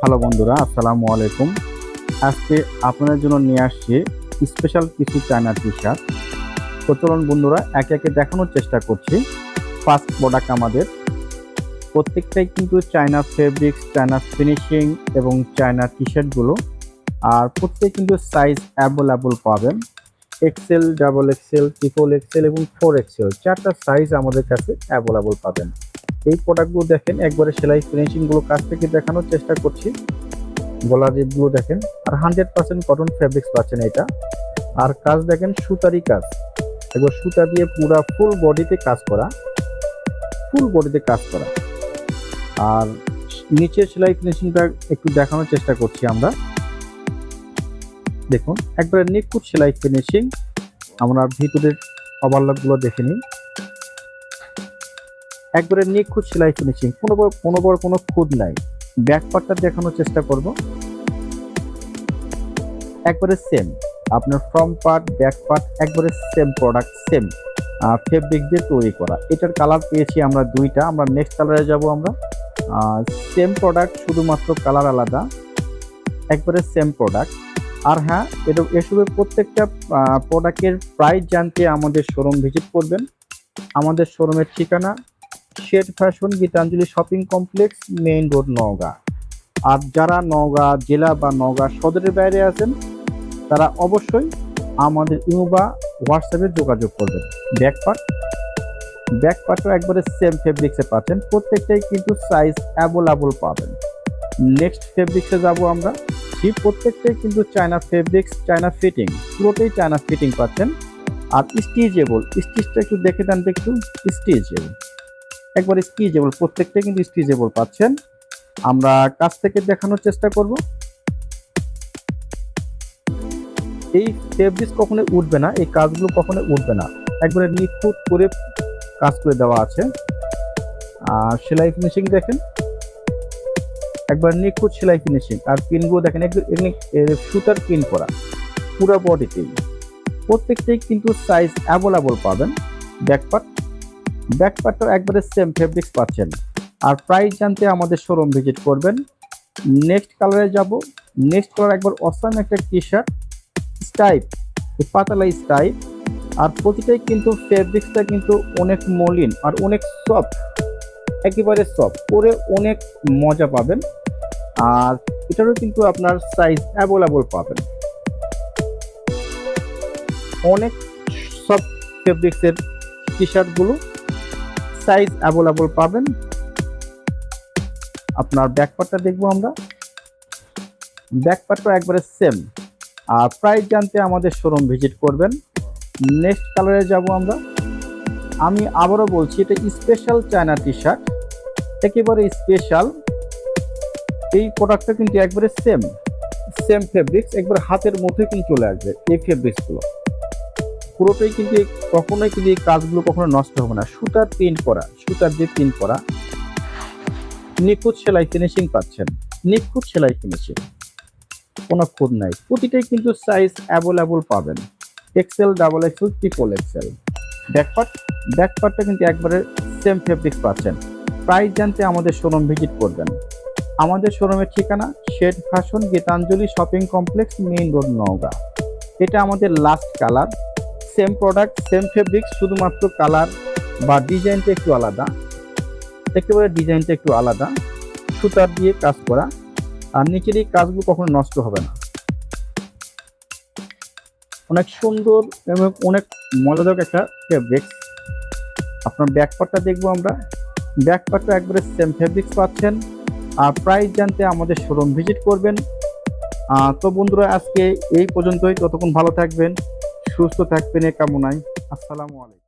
Hello বন্ধুরা, আসসালামু আলাইকুম। আজকে আপনাদের জন্য নিয়ে আসছি স্পেশাল কিছু চায়না টি শার্ট তো চলুন বন্ধুরা, একে একে দেখানোর চেষ্টা করছি। ফার্স্ট প্রোডাক্ট আমাদের। প্রত্যেকটাই কিন্তু চায়না ফেব্রিক্স চায়না ফিনিশিং এবং চায়না টি শার্টগুলো আর প্রত্যেক কিন্তু সাইজ অ্যাভেলেবল পাবেন। XL double XL triple XL এবং ফোর এক্সেল চারটা সাইজ আমাদের কাছে অ্যাভেলেবল পাবেন। এই প্রোডাক্টগুলো দেখেন, একবারে সেলাই ফিনিশিংগুলো কাছ থেকে দেখানোর চেষ্টা করছি। গলার রেটগুলো দেখেন, আর হান্ড্রেড পার্সেন্ট কটন ফেব্রিক্স পাচ্ছেন এটা। আর কাজ দেখেন, সুতারি কাজ। এবার সুতা দিয়ে পুরা ফুল বডিতে কাজ করা। ফুল বডিতে কাজ করা। আর নিচের সেলাই ফিনিশিংটা একটু দেখানোর চেষ্টা করছি আমরা। দেখুন, একবারে নিখুঁত সেলাই ফিনিশিং আমরা ভিতরের ওভারলকগুলো দেখে নিই। একবারে নিখুঁত সেলাই ফিনিশিং কোনো কোনো বড় কোনো খুদ নাই। ব্যাক পার্টটা দেখানোর চেষ্টা করব। একবারে সেম আপনার ফ্রন্ট পার্ট ব্যাক পার্ট একবারে সেম প্রোডাক্ট সেম ফেব্রিক দিয়ে তৈরি করা। এটার কালার পেয়েছি আমরা দুইটা। আমরা নেক্সট কালারে যাব আমরা। সেম প্রোডাক্ট শুধুমাত্র কালার আলাদা। একবারে সেম প্রোডাক্ট আর হ্যাঁ এটা এসবের প্রত্যেকটা প্রোডাক্টের প্রাইস জানতে আমাদের শোরুম ভিজিট করবেন। আমাদের শোরুমের ঠিকানা Shade Fashion Gitanjali shopping complex, main road, Naogaon. আর যারা নওগাঁ জেলা বা নওগাঁ সদরের বাইরে আছেন, তারা অবশ্যই আমাদের ইমো বা হোয়াটসঅ্যাপে যোগাযোগ করবেন। ব্যাক পার্ট ব্যাক পার্টও একবারে সেম ফেব্রিক্সে পাচ্ছেন। প্রত্যেকটাই কিন্তু সাইজ অ্যাভেলেবল পাবেন। নেক্সট ফেব্রিক্সে যাব আমরা। সেই প্রত্যেকটাই কিন্তু চায়না ফেব্রিক্স চায়না ফিটিং পুরোটাই চায়না ফিটিং পাচ্ছেন। আর স্টিচেবল স্টিচটা একটু দেখে দেন একটু স্টিচেবল একবার স্টিচেবল প্রত্যেকটা কিন্তু স্টিচেবল পাচ্ছেন। আমরা কাছ থেকে দেখানোর চেষ্টা করব। এই ফেব্রিক্স কখনো উঠবে না, এই কাজগুলো কখনো উঠবে না। একবারে নিখুঁত করে কাজ করে দেওয়া আছে। আর সেলাই ফিনিশিং দেখেন। একবার নিখুঁত সেলাই ফিনিশিং আর পিনগুলো দেখেন সুতার পিন করা। পুরো বডিতেই প্রত্যেকটাই কিন্তু সাইজ অ্যাভেলেবল পাবেন। ব্যাকপার্ট ব্যাকপার্টটা একবারে সেম ফেব্রিক্স পাচ্ছেন। আর প্রাইস জানতে আমাদের শোরুম ভিজিট করবেন। নেক্সট কালারে যাব। নেক্সট কালার একবার অসাম একটা টি শার্ট স্টাইপ পাতালা স্টাইপ আর প্রতিটাই কিন্তু ফেব্রিক্সটা কিন্তু অনেক মলিন আর অনেক সফট একেবারে সফট পরে অনেক মজা পাবেন। আর এটারও কিন্তু আপনার সাইজ অ্যাভেলেবল পাবেন। অনেক সব ফেব্রিক্সের টি শার্টগুলো সাইজ অ্যাভেলেবল পাবেন। আপনার ব্যাকপার্টটা দেখব আমরা। ব্যাকপার্টটা একবারে সেম আর প্রাইস জানতে আমাদের শোরুম ভিজিট করবেন। নেক্সট কালারে যাব আমরা। আমি আবারও বলছি, এটা স্পেশাল চায়না টি শার্ট একেবারে স্পেশাল এই প্রোডাক্টটা কিন্তু একবারে সেম সেম ফেব্রিক্স একবার হাতের মধ্যে কিন্তু চলে আসবে এই ফেব্রিক্সগুলো পুরোটাই কিন্তু কখনোই কিন্তু এই কাজগুলো কখনো নষ্ট হবে না। সুতার প্রিন্ট করা, সুতার দিয়ে প্রিন্ট করা, নিখুঁত সেলাই ফিনিশিং পাচ্ছেন। নিখুঁত সেলাই ফিনিশিং কোনো খুদ নাই। প্রতিটাই কিন্তু সাইজ অ্যাভেলেবল পাবেন। XL double XL triple XL back part ব্যাকপার্টটা কিন্তু একবারে সেম ফেব্রিক্স পাচ্ছেন। প্রাইস জানতে আমাদের শোরুম ভিজিট করবেন। আমাদের শোরুমের ঠিকানা Shade Fashion Gitanjali shopping complex main road Naogaon. এটা আমাদের last colour same product same fabric শুধুমাত্র কালার বা ডিজাইনটা একটু আলাদা। একেবারে ডিজাইনটা একটু আলাদা। সুতার দিয়ে কাজ করা। আর নিচের এই কাজগুলো কখনো নষ্ট হবে না। অনেক সুন্দর এবং অনেক মজাদার একটা ফেব্রিক আপনার ব্যাকপার্টটা দেখব আমরা। ব্যাকপার্টটা একবারে সেম ফেব্রিক্স পাচ্ছেন। আর প্রাইস জানতে আমাদের শোরুম ভিজিট করবেন। তো বন্ধুরা, আজকে এই পর্যন্তই। ততক্ষণ ভালো থাকবেন। সুস্থ থাকবেন এ কামনায়। আসসালামু আলাইকুম।